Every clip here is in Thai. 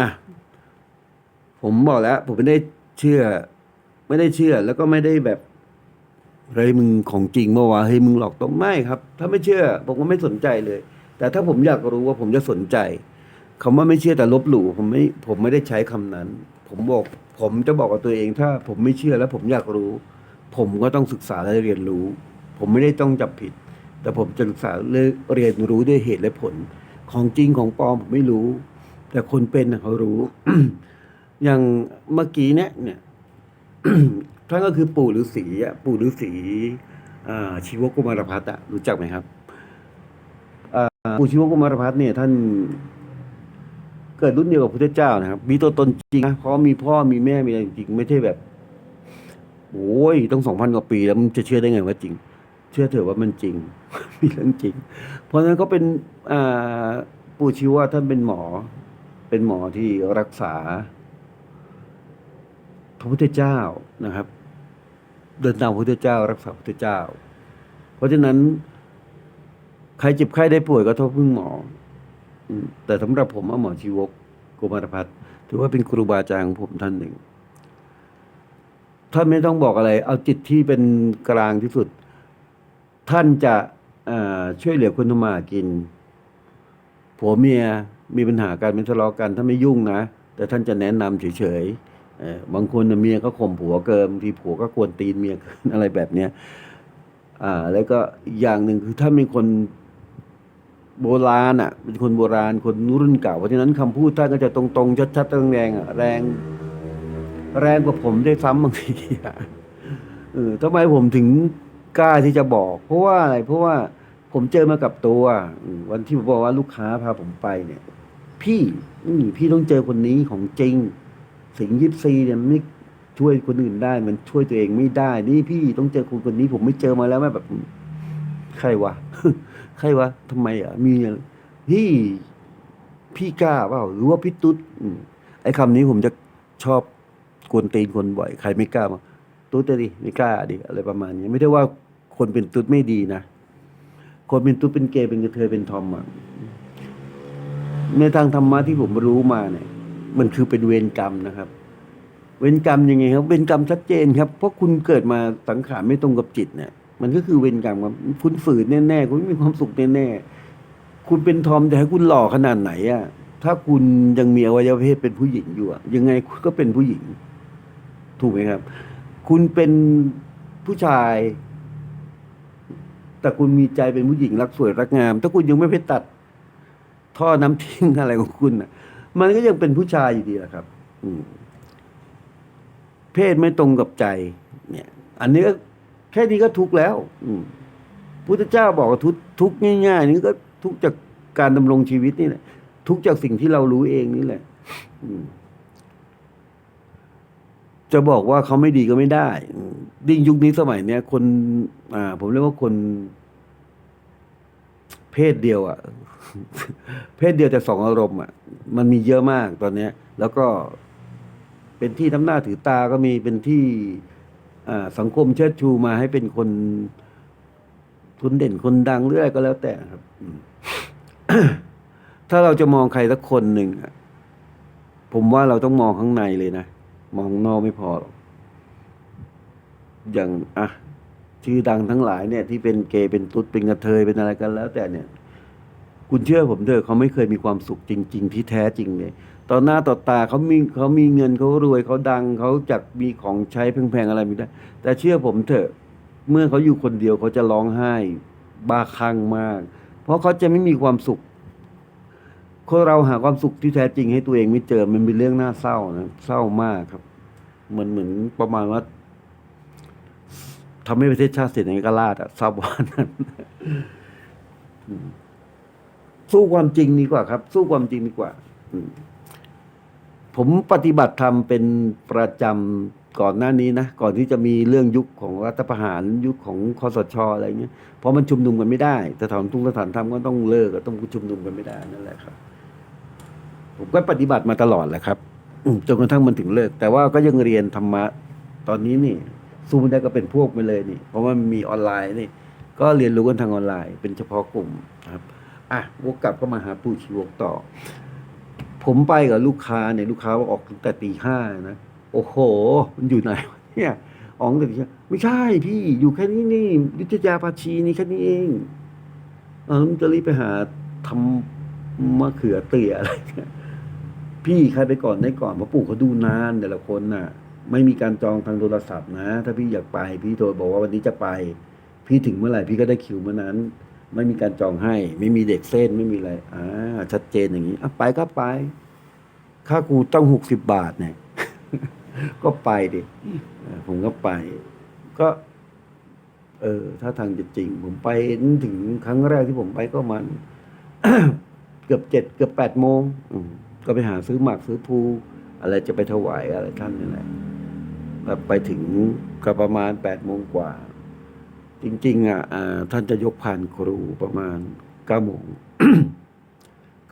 อะผมบอกแล้ว ผมไม่ได้เชื่อ ไม่ได้เชื่อ แล้วก็ไม่ได้แบบเฮ้ยมึงของจริงเมื่อวานเฮ้ยมึงหลอกต้องไม่ครับ ถ้าไม่เชื่อ ผมก็ไม่สนใจเลย แต่ถ้าผมอยากรู้ว่าผมจะสนใจคำว่าไม่เชื่อแต่ลบหลู่ผมไม่ผมไม่ได้ใช้คำนั้น ผมบอก ผมจะบอกกับตัวเอง ถ้าผมไม่เชื่อแล้วผมอยากรู้ ผมก็ต้องศึกษาและเรียนรู้ ผมไม่ได้ต้องจับผิด แต่ผมจะศึกษาเรียนรู้ด้วยเหตุและผล ของจริงของปลอมผมไม่รู้ แต่คนเป็นเขารู้ อย่างเมื่อกี้เนี่ยเนี่ยท่านก็คือปู่ฤาษีอะปู่ฤาษีอ่าชีวกุมารพัฒน์อะรู้จักไหมครับปู่ชีวกุมารพัฒน์เนี่ยท่านเกิดรุ่นเดียวกับพระเจ้านะครับ มีตัวตนจริงนะเพราะมีพ่อมีแม่มีอะไรจริงไม่ใช่แบบโอ้ยต้องสองพันกว่าปีแล้วมันจะเชื่อได้ไงว่าจริง เชื่อเถอะว่ามันจริง มีเรื่องจริง เพราะฉะนั้นเขาเป็นปู่ชีวะท่านเป็นหมอ เป็นหมอที่รักษา พระพุทธเจ้านะครับ เดินตามพระพุทธเจ้า รักษาพระพุทธเจ้า เพราะฉะนั้น ใครเจ็บไข้ได้ป่วยก็โทษพึ่งหมอแต่สำหรับผมหมอชีวกโกมารพัฒน์ถือว่าเป็นครูบาอาจารย์ของผมท่านหนึ่งท่านไม่ต้องบอกอะไร เอาจิตที่เป็นกลางที่สุด ท่านจะช่วยเหลือคนทำมากิน ผัวเมีย มีปัญหากันเป็นทะเลาะกันท่านไม่ยุ่งนะ แต่ท่านจะแนะนำเฉยๆบางคนเมียก็ข่มผัวเกินทีผัวก็กวนตีนเมียเกินอะไรแบบเนี้ยอ่าแล้วก็อย่างหนึ่งคือถ้ามีคนโบราณอะเป็นคนโบราณคนรุ่นเก่า เพราะฉะนั้นคำพูดท่านก็จะตรงๆ ชัดๆแรงๆอะแรง แรงกว่าผมได้ซ้ำบางทีอะเออทำไมผมถึงกล้าที่จะบอก เพราะว่าอะไรเพราะว่าผมเจอมากับตัว วันที่ผมบอกว่าลูกค้าพาผมไปเนี่ย พี่อืมพี่ต้องเจอคนนี้ของจริง สิงยิปซีเนี่ยมันไม่ช่วยคนอื่นได้ มันช่วยตัวเองไม่ได้ นี่พี่ต้องเจอคนคนนี้ ผมไม่เจอมาแล้วแม่แบบ ใครวะใครวะทำไมอะ มีพี่พี่กล้าเปล่าหรือว่าพี่ตุ๊ดไอ้คำนี้ผมจะชอบกวนตีนคนบ่อย ใครไม่กล้ามาตุ๊ดดิไม่กล้าดิอะไรประมาณนี้ไม่ได้ว่าคนเป็นตุ๊ดไม่ดีนะคนเป็นตุ๊ดเป็นเกย์เป็นกระเทยเป็นทอมอะ ในทางธรรมะที่ผมรู้มาเนี่ย มันคือเป็นเวรกรรมนะครับ เวรกรรมยังไงครับ เวรกรรมชัดเจนครับ เพราะคุณเกิดมาสังขารไม่ตรงกับจิตเนี่ย มันก็คือเวรกรรมครับคุณฝืนแน่ๆคุณไม่มีความสุขแน่ๆคุณเป็นทอมแต่ให้คุณหล่อขนาดไหนอะถ้าคุณยังมีอวัยวะเพศเป็นผู้หญิงอยู่ยังไงคุณก็เป็นผู้หญิง ถูกไหมครับ คุณเป็นผู้ชาย แต่คุณมีใจเป็นผู้หญิงรักสวยรักงาม ถ้าคุณยังไม่ไปตัด ท่อน้ำทิ้งอะไรของคุณอะมันก็ยังเป็นผู้ชายอยู่ดีแหละครับ อืมเพศไม่ตรงกับใจ เนี่ย อันนี้ก็แค่นี้ก็ทุกข์แล้ว อืมพุทธเจ้าบอกว่าทุกทุกง่าย ๆ นี่ก็ทุกจากการดำรงชีวิตนี่แหละ ทุกจากสิ่งที่เรารู้เองนี่แหละอืจะบอกว่าเขาไม่ดีก็ไม่ได้อืมยิ่งยุคนี้สมัยเนี้ยคน อ่า ผมเรียกว่าคน เพศเดียวอะ่ะ เพศเดียวแต่สองอารมณ์อะ มันมีเยอะมากตอนเนี้ย แล้วก็เป็นที่ทำหน้าถือตาก็มีเป็นที่อ่าสังคมเชิดชูมาให้เป็นคนทุนเด่นคนดังเรื่อยก็แล้วแต่ครับถ้าเราจะมองใครสักคนหนึ่งอะผมว่าเราต้องมองข้างในเลยนะ มองนอกไม่พอหรอกอย่างอะ ชื่อดังทั้งหลายเนี่ยที่เป็นเกย์เป็นตุ๊ดเป็นกระเทยเป็นอะไรกันแล้วแต่เนี่ยคุณเชื่อผมเถอะเขาไม่เคยมีความสุขจริง ๆ ที่แท้จริงเลยต่อหน้าต่อตาเขามีเขามีเงินเขารวยเขาดังเขาจักมีของใช้แพงๆอะไรไม่ได้ แต่เชื่อผมเถอะ เมื่อเขาอยู่คนเดียวเขาจะร้องไห้ บ้าคลั่งมาก เพราะเขาจะไม่มีความสุขคนเราหาความสุขที่แท้จริงให้ตัวเองไม่เจอมันเป็นเรื่องน่าเศร้านะเศร้ามากครับ เหมือนเหมือนประมาณว่า ทำให้ประเทศชาติเสียในกราชอะทราบว่านั้นสู้ความจริงดีกว่าครับ สู้ความจริงดีกว่าผมปฏิบัติธรรมเป็นประจำก่อนหน้านี้นะก่อนที่จะมีเรื่องยุคของรัฐประหารยุคของคอสชอะไรเงี้ยเพราะมันชุมนุมกันไม่ได้สถานทุงสถานธรรมก็ต้องเลิกต้องชุมนุมกันไม่ได้นั่นแหละครับ ผมก็ปฏิบัติมาตลอดแหละครับจนกระทั่งมันถึงเลิก แต่ว่าก็ยังเรียนธรรมะตอนนี้นี่ สู้ไม่ได้ก็เป็นพวกไปเลยนี่ เพราะว่ามันมีออนไลน์นี่ ก็เรียนรู้กันทางออนไลน์ เป็นเฉพาะกลุ่มครับ อะวกกลับก็มาหาปู่ชีวกต่อ ผมไปกับลูกค้าเนี่ยลูกค้าว่าออกตั้งแต่ตีห้านะโอ้โห มันอยู่ไหนเนี่ยอองแต่าไม่ใช่พี่อยู่แค่นี้นี่ยุทธยาภาชีนี่แค่นี้เองเออจะรีบไปหาทำมะเขือเตี่ยอะไรพี่ใครไปก่อนได้ก่อนเพราะปู่เขาดูนานแต่ละคนน่ะ ไม่มีการจองทางโทรศัพท์นะ ถ้าพี่อยากไป พี่โทรบอกว่าวันนี้จะไป พี่ถึงเมื่อไหร่พี่ก็ได้คิวเมื่อนั้น ไม่มีการจองให้ ไม่มีเด็กเส้นไม่มีอะไรอ่าชัดเจนอย่างนี้อะไปก็ไป ค่ากูต้องหกสิบบาทเนี่ยก็ไปดิผมก็ไป ก็ เออ ถ้าทางจะจริง ผมไปถึงครั้งแรกที่ผมไปก็มันเกือบเจ็ดเกือบแปดโมงก็ไปหาซื้อหมากซื้อภูอะไรจะไปถวายอะไรท่านนี่แหละ แล้วไปถึงก็ประมาณแปดโมงกว่า จริง ๆ อะท่านจะยกผ่านครูประมาณเก้าโมง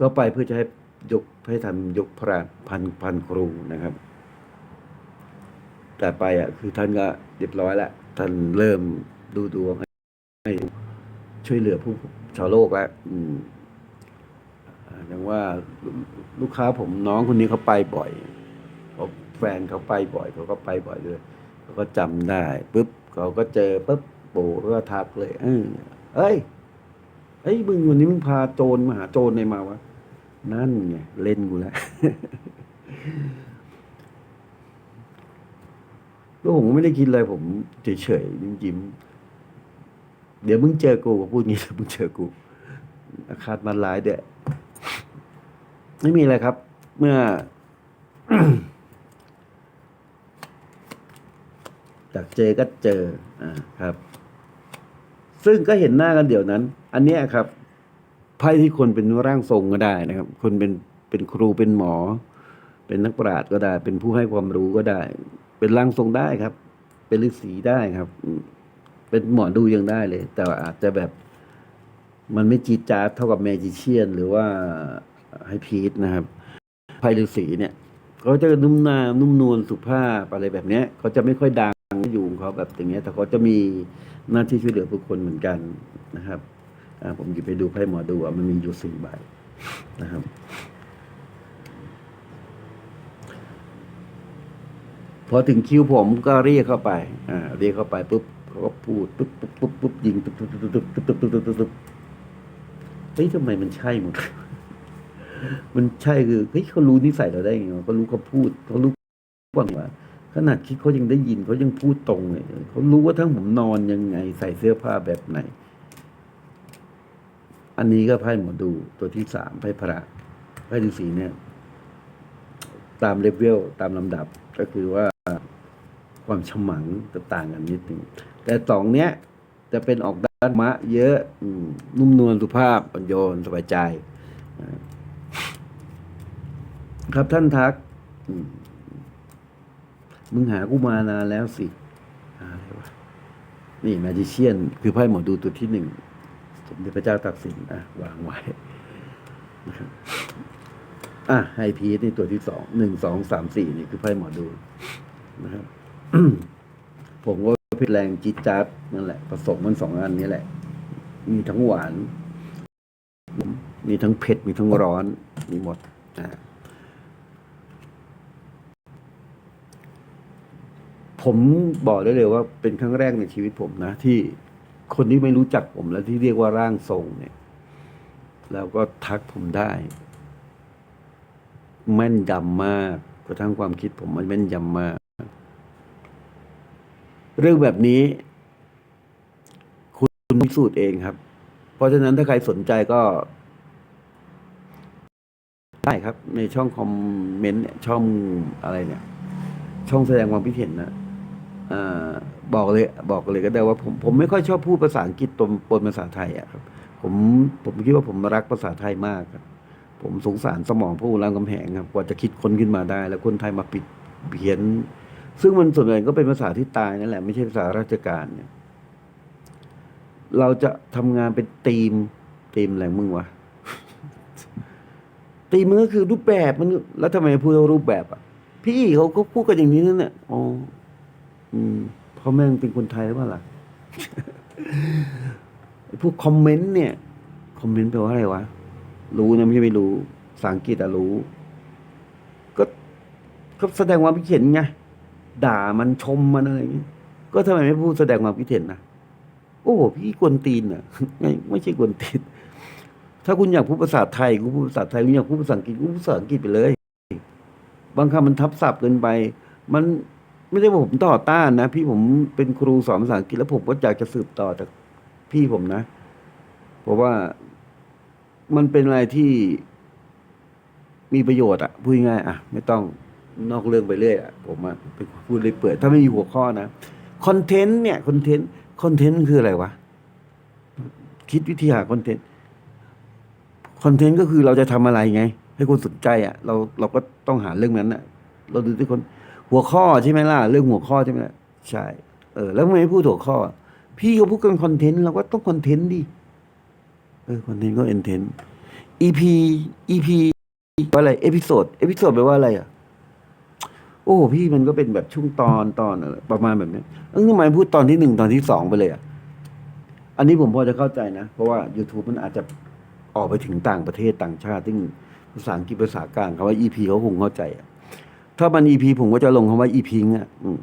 ก็ไปเพื่อจะให้ยกให้ทำยกพระพันพันครูนะครับ แต่ไปอะคือท่านก็เรียบร้อยแล้วท่านเริ่มดูดวงให้ช่วยเหลือผู้ชาวโลกแล้วอืมอย่างว่าลูกค้าผมน้องคนนี้เขาไปบ่อย แฟนเขาไปบ่อยเขาก็ไปบ่อยเลยเขาก็จำได้ปุ๊บเขาก็เจอปุ๊บปู่ก็ทักเลย เออเอ้ยเอ้ยมึงวันนี้มึงพาโจรมาหาโจรในมาวะนั่นไงเล่นกูแล้วก็ผมไม่ได้คิดอะไรผมเฉยๆยิ้มๆเดี๋ยวมึงเจอกูพูดงี้เดี๋ยวมึงเจอกูอาคาดมันร้ายเด้ไม่มีอะไรครับ เมื่อ จากเจก็เจออ่าครับ ซึ่งก็เห็นหน้ากันเดี๋ยวนั้น อันเนี้ยครับไพ่ที่คนเป็นร่างทรงก็ได้นะครับ คนเป็นเป็นครูเป็นหมอ เป็นนักปราชญ์ก็ได้ เป็นผู้ให้ความรู้ก็ได้ เป็นร่างทรงได้ครับ เป็นฤาษีได้ครับ เป็นหมอดูยังได้เลย แต่อาจจะแบบมันไม่จีดจาเท่ากับแมจิเชียน หรือว่าให้พีทนะครับไพ่ฤาษีเนี่ยเขาจะนุ่มนามนุ่มนวลสุภาพอะไรแบบเนี้ยเขาจะไม่ค่อยดัง อยู่ของเขาแบบอย่างเงี้ยแต่เขาจะมีหน้าที่ช่วยเหลือผู้คนเหมือนกันนะครับผมหยิบไปดูไพ่หมอดูอะมันมีอยู่สี่ใบนะครับพอถึงคิวผมก็เรียกเข้าไป อ่า เรียกเข้าไปปุ๊บเขาก็พูดปุ๊บปุ๊บปุ๊บปุ๊บยิงปุ๊บปุ๊บปุ๊บปุ๊บปุ๊บปุ๊บปุ๊บปุ๊บปุ๊บเฮ้ยทำไมมันใช่หมด มันใช่คือเฮ้ยเขารู้นิสัยเราได้ไงเขารู้เขาพูดเขารู้ว่างว่า ขนาดคิดเขายังได้ยินเขายังพูดตรงเลยเขารู้ว่าทั้งผมนอนยังไง ใส่เสื้อผ้าแบบไหน อันนี้ก็ไพ่หมอดูตัวที่สามไพ่พระไพ่ฤาษีเนี่ย ตามเลเวลตามลำดับก็คือว่าความฉมังจะต่างกันนิดหนึ่งแต่สองเนี้ย จะเป็นออกด้านมะ เยอะอนุ่มนวลสุภาพอ่อนโยนสบายใจ ครับท่านทักอื มึงหากูมานานแล้วสิอะไรวะนี่แมจิเชียน คือไพ่หมอดูตัวที่หนึ่งสมเด็จพระเจ้าตากสินอะวางไว้นะครับอะไฮพีชนี่ตัวที่สองหนึ่งสองสามสี่นี่คือไพ่หมอดูนะครับผมก็พิแรงจิตจัดนั่นแหละผสมมันสองอันนี้แหละ มีทั้งหวาน มีทั้งเผ็ดมีทั้งร้อน มีหมดอ่า ผมบอกได้เลยว่าเป็นครั้งแรกในชีวิตผมนะ ที่คนที่ไม่รู้จักผมและที่เรียกว่าร่างทรงเนี่ย แล้วก็ทักผมได้ แม่นยำมากกระทั่งความคิดผมมันแม่นยำมาก เรื่องแบบนี้ คุณพิสูจน์เองครับ เพราะฉะนั้นถ้าใครสนใจก็ ได้ครับ ในช่องคอมเมนต์เนี่ยช่องอะไรเนี่ย ช่องแสดงความคิดเห็นนะ บอกเลยบอกเลยก็ได้ว่าผมผมไม่ค่อยชอบพูดภาษาอังกฤษปนปนภาษาไทยอะครับ ผมผมคิดว่าผมรักภาษาไทยมากครับ ผมสงสารสมองผู้รามคำแหงครับกว่าจะคิดคนขึ้นมาได้ แล้วคนไทยมาปิดเขียนซึ่งมันส่วนใหญ่ก็เป็นภาษาที่ตายนั่นแหละไม่ใช่ภาษาราชการเนี่ย เราจะทำงานเป็นทีมทีมอะไรมึงวะทีมมันก็คือรูปแบบมันแล้วทำไมพูดว่ารูปแบบอะพี่เขาก็พูดกันอย่างนี้นั่นแหละอ๋อ อืมเพราะแม่งเป็นคนไทยหรือเปล่าล่ะไอ้พวกคอมเมนต์เนี่ย คอมเมนต์แปลว่าอะไรวะ รู้นะไม่ใช่ไม่รู้ภาษาอังกฤษอะรู้ ก็ก็แสดงความคิดเห็นไง ด่ามันชมมันอะไรอย่างเงี้ยก็ทำไมไม่พูดแสดงความคิดเห็นนะโอ้โหพี่กวนตีนอะไม่ไม่ใช่กวนตีน ถ้าคุณอยากพูดภาษาไทยกูพูดภาษาไทยคุณอยากพูดภาษาอังกฤษกูพูดภาษาอังกฤษไปเลย บางคำมันทับศัพท์เกินไป มัน ไม่ได้ว่ผมต่อต้านนะ พี่ผมเป็นครูสอนภาษาอังกฤษแล้วผมก็อยากจะสืบต่อจากพี่ผมนะเพราะว่ามันเป็นอะไรที่มีประโยชน์อะพูดง่ายอะไม่ต้องนอกเรื่องไปเรื่อยอะผมอะเป็นพูดเลยเปื่อยถ้าไม่มีหัวข้อนะคอนเทนต์เนี่ยคอนเทนต์คอนเทนต์คืออะไรวะ คิดวิธีหาคอนเทนต์คอนเทนต์ก็คือเราจะทำอะไรไง ให้คนสนใจอะเราเราก็ต้องหาเรื่องนั้นอะเราดูที่คน หัวข้อใช่ไหมล่ะเรื่องหัวข้อใช่ไหมล่ะใช่เออแล้วทำไมไม่พูดหัวข้อ พี่เขาพูดกันคอนเทนต์เราก็ต้องคอนเทนต์ดิเออคอนเทนต์ก็เอนเทนต์ EP EP ว่าอะไรเอพิโซดเอพิโซดแปลว่าอะไรอะโอ้พี่มันก็เป็นแบบช่วงตอนตอนอะไรประมาณแบบนี้เออทำไมพูดตอนที่หนึ่งตอนที่สองไปเลยอะอันนี้ผมพอจะเข้าใจนะ เพราะว่า YouTube มันอาจจะออกไปถึงต่างประเทศต่างชาติซึ่งภาษาอังกฤษภาษากลางคำว่า EP เขาคงเข้าใจอะ ถ้ามัน EP ผมก็จะลงคำว่า EP อะอืม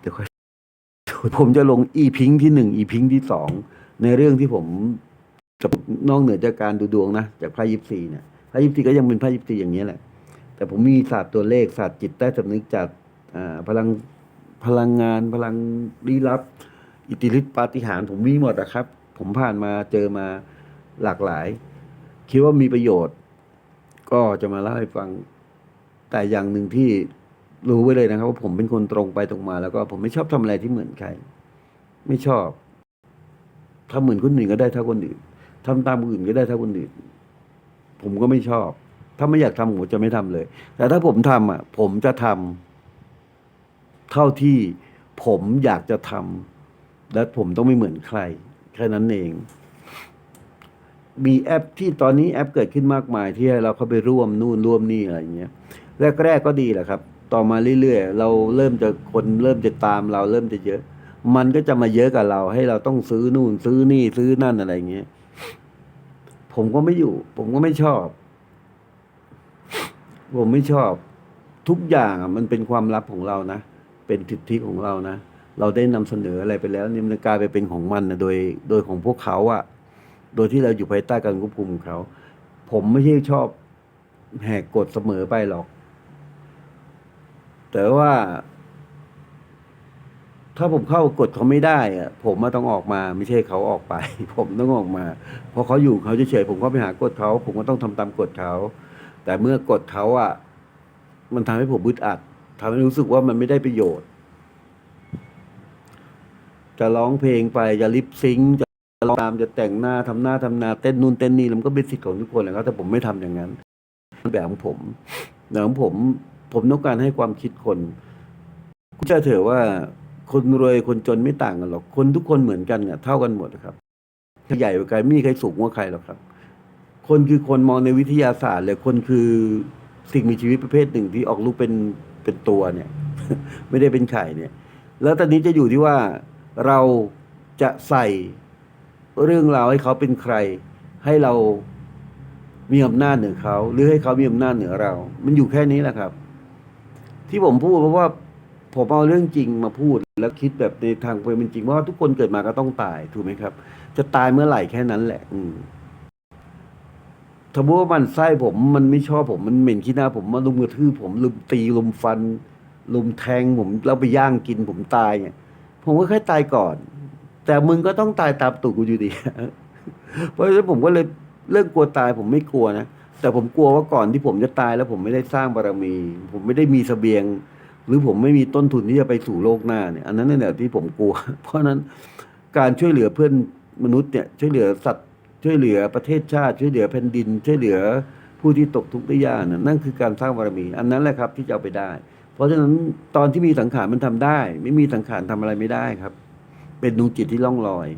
เดี๋ยวค่อยผมจะลง EP ที่หนึ่ง EP ที่สองในเรื่องที่ผมกับนอกเหนือจากการดูดวงนะจากไพ่ยิปซีเนี่ยไพ่ยิปซีก็ยังเป็นไพ่ยิปซีอย่างนี้แหละ แต่ผมมีศาสตร์ตัวเลขศาสตร์จิตใต้สำนึกจากพลังพลังงานพลังลี้ลับ อิทธิฤทธิปาฏิหาริย์ผมมีหมดนะครับ ผมผ่านมาเจอมาหลากหลาย คิดว่ามีประโยชน์ ก็จะมาเล่าให้ฟัง แต่อย่างหนึ่งที่รู้ไว้เลยนะครับว่าผมเป็นคนตรงไปตรงมา แล้วก็ผมไม่ชอบทำอะไรที่เหมือนใคร ไม่ชอบทำเหมือนคนอื่นก็ได้เท่าคนอื่นทำตามคนอื่นก็ได้ถ้าคนอื่น ผมก็ไม่ชอบ ถ้าไม่อยากทำผมจะไม่ทำเลย แต่ถ้าผมทำอะ ผมจะทำเท่าที่ผมอยากจะทำและผมต้องไม่เหมือนใครแค่นั้นเองมีแอปที่ตอนนี้แอปเกิดขึ้นมากมายที่ให้เราเข้าไปร่วมนู่นร่วมนี่อะไรอย่างเงี้ย แรกๆก็ดีแหละครับ ต่อมาเรื่อยๆ เราเริ่มจะคนเริ่มจะตามเราเริ่มจะเยอะ มันก็จะมาเยอะกับเรา ให้เราต้องซื้อนู่น ซื้อนี่ซื้อนั่นอะไรอย่างเงี้ย ผมก็ไม่อยู่ ผมก็ไม่ชอบ ผมไม่ชอบ ทุกอย่างอะ มันเป็นความลับของเรานะ เป็นสิทธิของเรานะ เราได้นำเสนออะไรไปแล้วนี่ยมันกลายไปเป็นของมันนะโดย โดยของพวกเขาอะโดยที่เราอยู่ภายใต้การควบคุมของเขา ผมไม่ใช่ชอบแหกกฎเสมอไปหรอก แต่ว่า ถ้าผมเข้ากฎเขาไม่ได้อะผมมาต้องออกมา ไม่ใช่เขาออกไป ผมต้องออกมาเพราะเขาอยู่เขาเฉยๆผมก็ไปหากฎเขา ผมก็ต้องทำตามกฎเขา แต่เมื่อกฎเขาอะ มันทำให้ผมบึดอัดทำให้รู้สึกว่ามันไม่ได้ประโยชน์ จะร้องเพลงไปจะลิปซิงจะร้องตามจะแต่งหน้าทำหน้าทำนาเต้นนู่นเต้นนี่มันก็เป็นสิทธิ์ของทุกคนแหละครับแต่ผมไม่ทำอย่างนั้นแบบของผมแบบของผม ผมต้องการให้ความคิดคนคุณจะเถอะว่าคนรวยคนจนไม่ต่างกันหรอก คนทุกคนเหมือนกันเนี่ยเท่ากันหมดครับใหญ่กว่าใครไม่มีใครสูงกว่าใครหรอกครับ คนคือคนมองในวิทยาศาสตร์เลยคนคือสิ่งมีชีวิตประเภทหนึ่งที่ออกลูกเป็นเป็นตัวเนี่ย ไม่ได้เป็นไข่เนี่ย แล้วตอนนี้จะอยู่ที่ว่าเราจะใส่เรื่องราวให้เขาเป็นใคร ให้เรามีอำนาจเหนือเขา หรือให้เขามีอำนาจเหนือเรา มันอยู่แค่นี้แหละครับ ที่ผมพูดเพราะว่าผมเอาเรื่องจริงมาพูด แล้วคิดแบบในทางเป็นจริงว่าทุกคนเกิดมาก็ต้องตายถูกไหมครับ จะตายเมื่อไหร่แค่นั้นแหละ อืมถ้าว่ามันไส้ผมมันไม่ชอบผมมันเหม็นขี้หน้าผมมาลุมกระทืบผมลุมตีลุมฟันลุมแทงผมแล้วไปย่างกินผมตายเนี่ยผมก็แค่ตายก่อน แต่มึงก็ต้องตายตามตูดกูอยู่ดีเพราะฉะนั้นผมก็เลยเรื่องกลัวตายผมไม่กลัวนะ แต่ผมกลัวว่าก่อนที่ผมจะตายแล้วผมไม่ได้สร้างบารมี ผมไม่ได้มีเสบียง หรือผมไม่มีต้นทุนที่จะไปสู่โลกหน้าเนี่ย อันนั้นนั่นแหละที่ผมกลัว เพราะนั้นการช่วยเหลือเพื่อนมนุษย์เนี่ยช่วยเหลือสัตว์ช่วยเหลือประเทศชาติช่วยเหลือแผ่นดิน ช่วยเหลือผู้ที่ตกทุกข์ได้ยากน่ะนั่นคือการสร้างบารมี อันนั้นแหละครับที่จะเอาไปได้ เพราะฉะนั้นตอนที่มีสังขารมันทำได้ ไม่มีสังขารทำอะไรไม่ได้ครับ เป็นดวงจิตที่ล่องลอย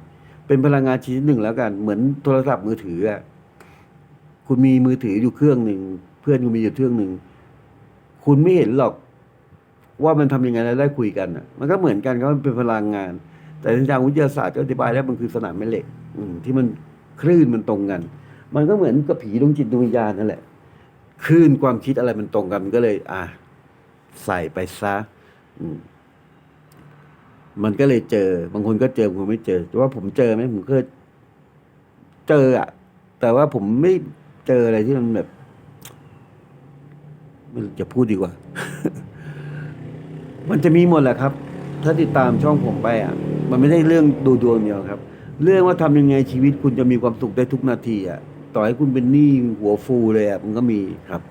เป็นพลังงานชนิดหนึ่งแล้วกัน เหมือนโทรศัพท์มือถืออะ คุณมีมือถืออยู่เครื่องหนึ่งเพื่อนคุณมีอยู่เครื่องหนึ่งคุณไม่เห็นหรอกว่ามันทำยังไงแล้วได้คุยกันอะ มันก็เหมือนกันครับมันเป็นพลังงาน แต่ทางวิทยาศาสตร์ก็อธิบายแล้วมันคือสนามแม่เหล็ก อืมที่มันคลื่นมันตรงกัน มันก็เหมือนกับผีดวงจิตดวงวิญญาณนั่นแหละคลื่นความคิดอะไรมันตรงกันมันก็เลย อะใส่ไปซะอืมมันก็เลยเจอ บางคนก็เจอบางคนไม่เจอแต่ว่าผมเจอไหมผมก็เจออะแต่ว่าผมไม่ เจออะไรที่มันแบบม่รู้จะพูดดีกว่า มันจะมีหมดแหละครับ ถ้าติดตามช่องผมไปอะ มันไม่ได้เรื่องดูดวงเดียวครับ เรื่องว่าทำยังไงชีวิตคุณจะมีความสุขได้ทุกนาทีอะ ต่อให้คุณเป็นหนี้หัวฟูเลยอะมันก็มีครับ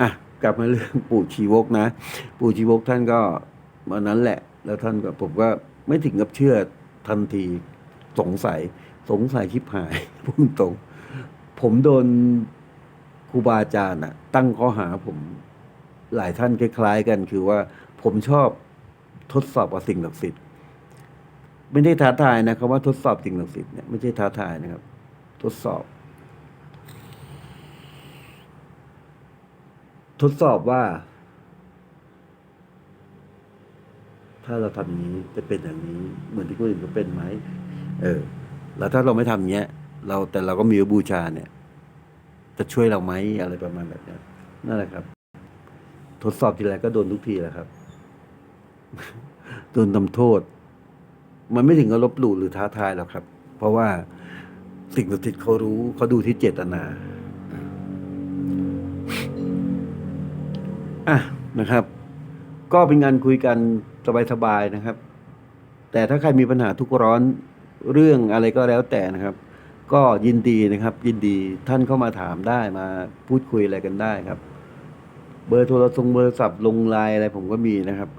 อะกลับมาเรื่องปู่ชีวกนะ ปู่ชีวกท่านก็วันนั้นแหละ แล้วท่านก็ผมก็ไม่ถึงกับเชื่อทันทีสงสัย สงสัยชิบหายพูดตรงผมโดน รูบาอาจารย์อะตั้งข้อหาผมหลายท่านคล้ายๆ กันคือว่าผมชอบทดสอบกับสิ่งศักดิ์สิทธิ์ไม่ได้ท้าทายนะครับว่าทดสอบสิ่งศักดิ์สิทธิ์เนี่ยไม่ใช่ท้าทายนะครับ ทดสอบ ทดสอบว่า ถ้าเราทำอย่างนี้จะเป็นอย่างนี้ เหมือนที่คนอื่นเขาเป็นไหมเออ แล้วถ้าเราไม่ทำเงี้ย เราแต่เราก็มีบูชาเนี่ย จะช่วยเราไหมอะไรประมาณแบบนี้นั่นแหละครับ ทดสอบทีไรก็โดนทุกทีแหละครับโดนทำโทษ มันไม่ถึงกับลบหลู่หรือท้าทายหรอกครับ เพราะว่าสิ่งศักดิ์สิทธิ์เขารู้เขาดูที่เจตนาอะนะครับ ก็เป็นงานคุยกันสบายๆนะครับ แต่ถ้าใครมีปัญหาทุกข์ร้อนเรื่องอะไรก็แล้วแต่นะครับ ก็ยินดีนะครับ ยินดีท่านเข้ามาถามได้มาพูดคุยอะไรกันได้ครับ เบอร์โทรศัพท์เบอร์ศัพท์ลงไลน์อะไรผมก็มีนะครับ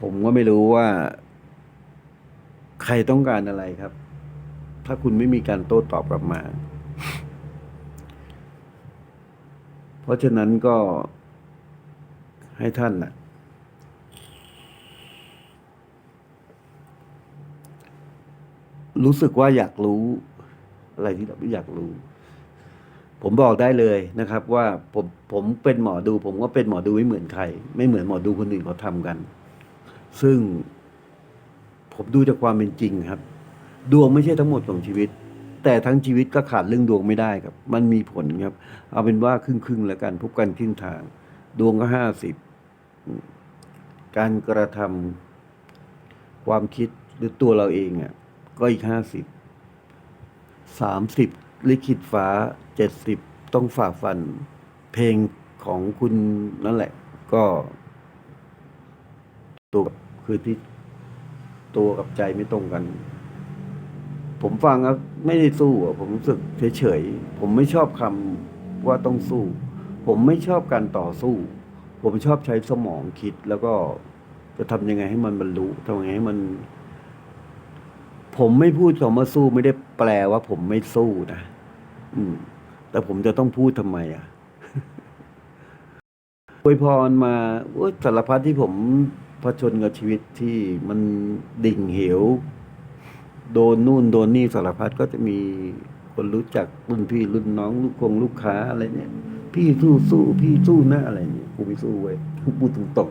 ผมก็ไม่รู้ว่า ใครต้องการอะไรครับ ถ้าคุณไม่มีการโต้ตอบกลับมา เพราะฉะนั้นก็ให้ท่านน่ะ รู้สึกว่าอยากรู้ อะไรที่เราไม่อยากรู้ ผมบอกได้เลยนะครับ ว่าผมผมเป็นหมอดู ผมก็เป็นหมอดูไม่เหมือนใคร ไม่เหมือนหมอดูคนอื่นเขาทำกัน ซึ่ง ผมดูจากความเป็นจริงครับ ดวงไม่ใช่ทั้งหมดของชีวิต แต่ทั้งชีวิตก็ขาดเรื่องดวงไม่ได้ครับ มันมีผลครับ เอาเป็นว่าครึ่งครึ่งๆแล้วกันพบกันครึ่งทาง ดวงก็ห้าสิบการกระทำความคิดหรือตัวเราเองอะ ก็อีกห้าสิบสามสิบลิขิตฟ้าเจ็ดสิบต้องฝ่าฟัน เพลงของคุณนั่นแหละ ก็ ตัวคือที่ตัวกับใจไม่ตรงกัน ผมฟังแล้วไม่ได้สู้อะผมรู้สึกเฉยๆ ผมไม่ชอบคำว่าต้องสู้ ผมไม่ชอบการต่อสู้ ผมชอบใช้สมองคิดแล้วก็จะทำยังไงให้มันบรรลุทำยังไงให้มัน ผมไม่พูดคำว่าสู้ไม่ได้แปลว่าผมไม่สู้นะอืม แต่ผมจะต้องพูดทำไมอะอวยพรมาโอ้ยสารพัดที่ผมผชนกับชีวิตที่มันดิ่งเหว โดนนู่นโดนนี่สารพัดก็จะมีคนรู้จักรุ่นพี่รุ่นน้องลูกคงลูกค้าอะไรเนี่ย พี่สู้สู้พี่สู้นะอะไรเนี่ยกูไม่สู้เว้ยพูดตรงตก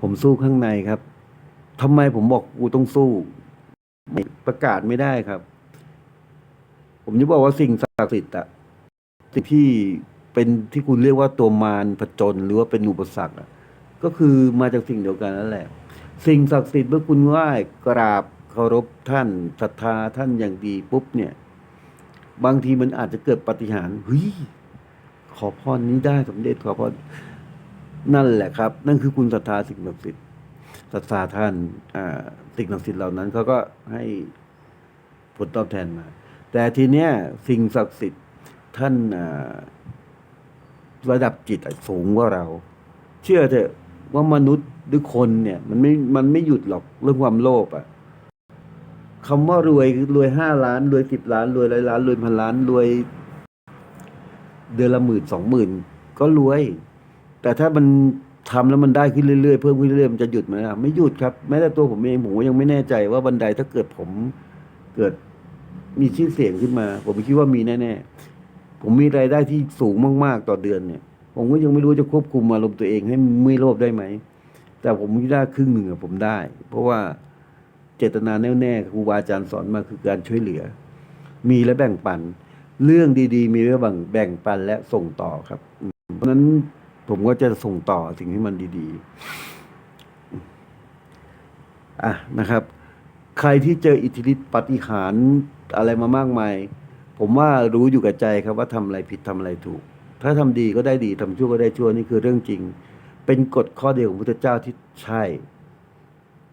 ผมสู้ข้างในครับทำไมผมบอกกูต้องสู้ ประกาศไม่ได้ครับ ผมจะบอกว่าสิ่งศักดิ์สิทธิ์อะสิ่งที่เป็นที่คุณเรียกว่าตัวมารผจญหรือว่าเป็นอุปสรรคอะก็คือมาจากสิ่งเดียวกันนั่นแหละ สิ่งศักดิ์สิทธิ์เมื่อคุณไหว้กราบเคารพท่านศรัทธาท่านอย่างดีปุ๊บเนี่ย บางทีมันอาจจะเกิดปาฏิหารย์เฮ้ยขอพรนี้ได้สมเด็จขอพรนั่นแหละครับ นั่นคือคุณศรัทธาสิ่งศักดิ์สิทธิ์ ศรัทธาท่านสิ่งศักดิ์สิทธิ์เหล่านั้นเขาก็ให้ผลตอบแทนมา แต่ทีเนี้ยสิ่งศักดิ์สิทธิ์ท่านระดับจิตสูงกว่าเรา เชื่อเถอะว่ามนุษย์หรือคนเนี่ย มันไม่มันไม่หยุดหรอกเรื่องความโลภอะคำว่ารวยรวยห้าล้าน รวยสิบล้าน รวยร้อยล้าน รวยพันล้าน รวย เดือนละหมื่นสองหมื่นก็รวย แต่ถ้ามัน ทำแล้วมันได้ขึ้นเรื่อยๆเพิ่มขึ้นเรื่อยๆมันจะหยุดไหมล่ะไม่หยุดครับแม้แต่ตัวผมเองผมก็ยังไม่แน่ใจว่าบันไดถ้าเกิดผมเกิดมีชื่อเสียงขึ้นมา ผมคิดว่ามีแน่ๆผมมีรายได้ที่สูงมากๆต่อเดือนเนี่ย ผมก็ยังไม่รู้จะควบคุมอารมณ์ตัวเองให้ไม่โลภได้ไหมแต่ผมคิดว่าครึ่งหนึ่งผมได้ เพราะว่าเจตนาแน่วแน่ครูบาอาจารย์สอนมาคือการช่วยเหลือ มีและแบ่งปัน เรื่องดี ๆ มีไว้แบ่งแบ่งปันและส่งต่อครับเพราะนั้น ผมก็จะส่งต่อสิ่งที่มันดีๆอะนะครับ ใครที่เจออิทธิฤทธิปฏิหารอะไรมามากมาย ผมว่ารู้อยู่กับใจครับว่าทำอะไรผิดทำอะไรถูก ถ้าทำดีก็ได้ดีทำชั่วก็ได้ชั่วนี่คือเรื่องจริง เป็นกฎข้อเดียวของพุทธเจ้าที่ใช่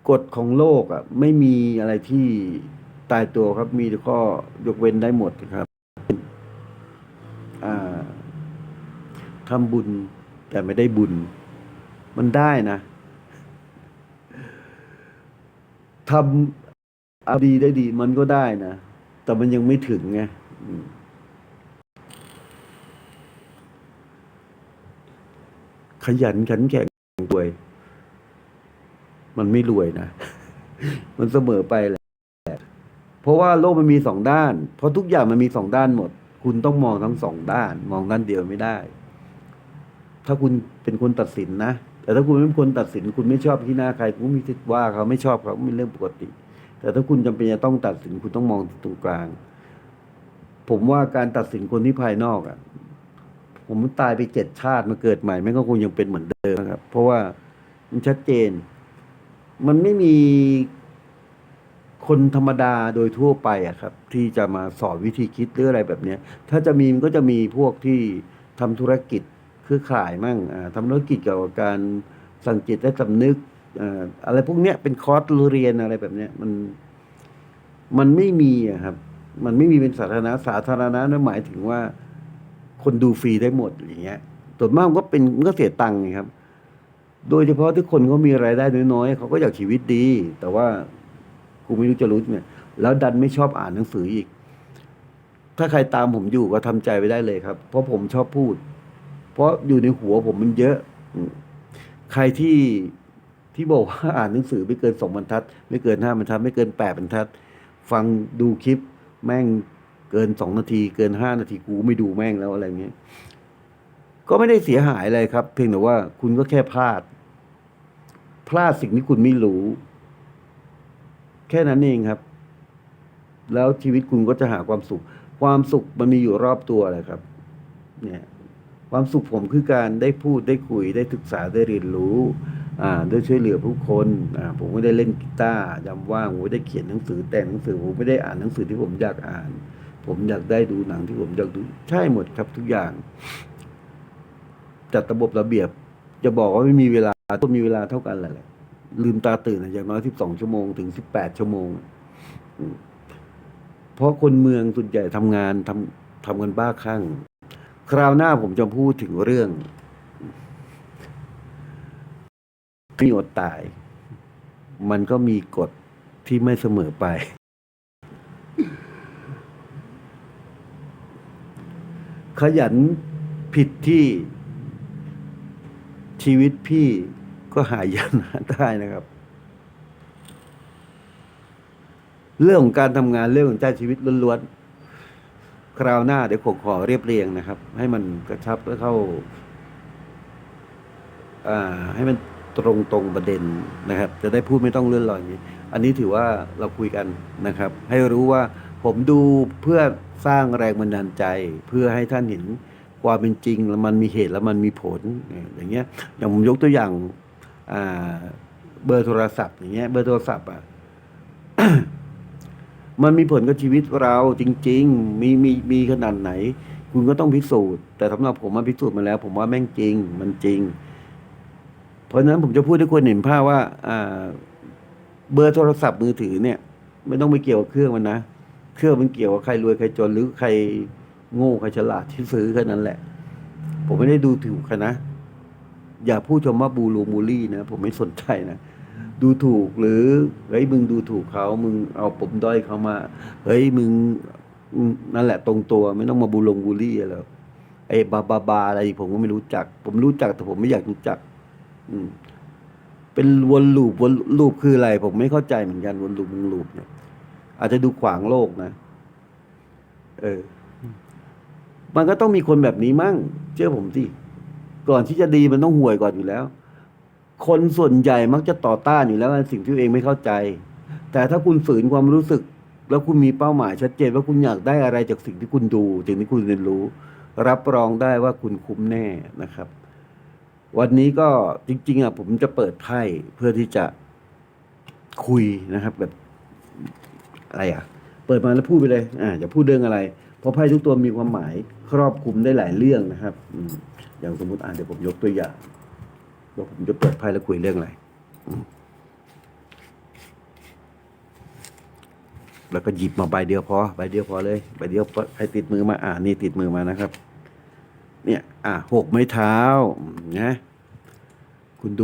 กฎของโลกอะไม่มีอะไรที่ตายตัวครับ มีข้อยกเว้นได้หมดครับ อ่าทำบุญ แต่ไม่ได้บุญ มันได้นะทำเอาดีได้ดี มันก็ได้นะ แต่มันยังไม่ถึงไงขยันขันแข็งรวย มันไม่รวยนะ มันเสมอไปแหละ เพราะว่าโลกมันมีสองด้าน เพราะทุกอย่างมันมีสองด้านหมด คุณต้องมองทั้งสองด้าน มองด้านเดียวไม่ได้ ถ้าคุณเป็นคนตัดสินนะ แต่ถ้าคุณไม่เป็นคนตัดสิน คุณไม่ชอบที่หน้าใครคุณมีสิทธิ์ว่าเขาไม่ชอบเขาก็เป็นเรื่องปกติ แต่ถ้าคุณจำเป็นจะต้องตัดสินคุณต้องมองตรงกลาง ผมว่าการตัดสินคนที่ภายนอกอะ่ะ ผมตายไปเจ็ดชาติมาเกิดใหม่แม่งก็คงยังเป็นเหมือนเดิมครับ เพราะว่ามันชัดเจน มันไม่มีคนธรรมดาโดยทั่วไปอะครับ ที่จะมาสอนวิธีคิดหรืออะไรแบบเนี้ยถ้าจะมีมันก็จะมีพวกที่ทำธุรกิจ คือขายมั่งทำธุรกิจเกี่ยวกับการสั่งจิตและสำนึกอะไรพวกเนี้ยเป็นคอร์สเรียนอะไรแบบเนี้ยมันมันไม่มีครับ มันไม่มีเป็นสาธารณะสาธารณะนั่นหมายถึงว่า คนดูฟรีได้หมดอย่างเงี้ยส่วนมากก็เป็นมันก็เสียตังค์ครับ โดยเฉพาะที่คนเขามีรายได้น้อยๆเขาก็อยากชีวิตดี แต่ว่ากูไม่รู้จะรู้เนี่ยแล้วดันไม่ชอบอ่านหนังสืออีก ถ้าใครตามผมอยู่ก็ทำใจไว้ได้เลยครับ เพราะผมชอบพูด เพราะอยู่ในหัวผมมันเยอะ ใครที่ที่บอกว่าอ่านหนังสือไม่เกินสองบรรทัด ไม่เกินห้าบรรทัด ไม่เกินแปดบรรทัด ฟังดูคลิปแม่งเกินสองนาทีเกินห้านาทีกูไม่ดูแม่งแล้วอะไรเงี้ยก็ไม่ได้เสียหายอะไรครับ เพียงแต่ว่าคุณก็แค่พลาด พลาดสิ่งที่คุณไม่รู้ แค่นั้นเองครับ แล้วชีวิตคุณก็จะหาความสุข ความสุขมันมีอยู่รอบตัวแหละครับ เนี่ย ความสุขผมคือการได้พูดได้คุยได้ศึกษาได้เรียนรู้ อ่าได้ช่วยเหลือผู้คนอ่าผมไม่ได้เล่นกีตาร์ยามว่างผมไม่ได้เขียนหนังสือแต่งหนังสือผมไม่ได้อ่านหนังสือที่ผมอยากอ่าน ผมอยากได้ดูหนังที่ผมอยากดูใช่หมดครับทุกอย่าง จัดระบบระเบียบ จะบอกว่าไม่มีเวลาก็มีเวลาเท่ากันแหละลืมตาตื่นอย่างน้อยสิบสองชั่วโมงถึงสิบแปดชั่วโมง เพราะคนเมืองส่วนใหญ่ทำงานทำทำกันบ้าคลั่ง คราวหน้าผมจะพูดถึงเรื่องมีอดตาย มันก็มีกฎที่ไม่เสมอไป ขยันผิดที่ชีวิตพี่ก็หายนได้นะครับ เรื่องของการทำงานเรื่องของใจชีวิตล้วนๆ คราวหน้าเดี๋ยวผมขอเรียบเรียงนะครับ ให้มันกระชับและเข้าให้มันตรงตรงประเด็นนะครับ จะได้พูดไม่ต้องเลื่อนลอยอย่างนี้ อันนี้ถือว่าเราคุยกันนะครับ ให้รู้ว่าผมดูเพื่อสร้างแรงบันดาลใจ เพื่อให้ท่านเห็นความเป็นจริงแล้วมันมีเหตุแล้วมันมีผลอย่างเงี้ยอย่างผมยกตัวอย่างเบอร์โทรศัพท์อย่างเงี้ยเบอร์โทรศัพท์อะ มันมีผลกับชีวิตเราจริง ๆ มีมีมีขนาดไหน คุณก็ต้องพิสูจน์ แต่สำหรับผมมาพิสูจน์มาแล้ว ผมว่าแม่งจริง มันจริง เพราะฉะนั้นผมจะพูดให้คนเห็นภาพว่าอ่าเบอร์โทรศัพท์มือถือเนี่ย ไม่ต้องไปเกี่ยวกับเครื่องมันนะ เครื่องมันเกี่ยวกับใครรวยใครจนหรือใครโง่ใครฉลาดที่ซื้อแค่นั้นแหละ ผมไม่ได้ดูถูกใครนะ อย่าพูดชมว่าบูรูมูลี่นะ ผมไม่สนใจนะ ดูถูกหรือเฮ้ยมึงดูถูกเขามึงเอาปมด้อยเขามาเฮ้ยมึงนั่นแหละตรงตัวไม่ต้องมาบูลงบูลลี่อะไรหรอกไอ้บาบาบาอะไรผมก็ไม่รู้จัก ผมรู้จักแต่ผมไม่อยากรู้จัก อืม เป็นวนลูปวนลูปคืออะไร ผมไม่เข้าใจเหมือนกันวนลูปวงลูปเนี่ย อาจจะดูขวางโลกนะเออ มันก็ต้องมีคนแบบนี้มั่ง เชื่อผมสิก่อนที่จะดีมันต้องห่วยก่อนอยู่แล้ว คนส่วนใหญ่มักจะต่อต้านอยู่แล้วในสิ่งที่ตัวเองไม่เข้าใจ แต่ถ้าคุณฝืนความรู้สึก แล้วคุณมีเป้าหมายชัดเจนว่าคุณอยากได้อะไรจากสิ่งที่คุณดูสิ่งที่คุณเรียนรู้ รับรองได้ว่าคุณคุ้มแน่นะครับ วันนี้ก็จริง ๆอะผมจะเปิดไพ่เพื่อที่จะคุยนะครับแบบอะไรอะ เปิดมาแล้วพูดไปเลยอ่าจะพูดเรื่องอะไร เพราะไพ่ทุกตัวมีความหมายครอบคลุมได้หลายเรื่องนะครับอืมอย่างสมมติอ่านเดี๋ยวผมยกตัวอย่าง ว่าผมจะเปิดไพ่แล้วคุยเรื่องอะไรแล้วก็หยิบมาใบเดียวพอใบเดียวพอเลยใบเดียวพอให้ติดมือมาอ่านี่ติดมือมานะครับ เนี่ย อะหกไม้เท้านะ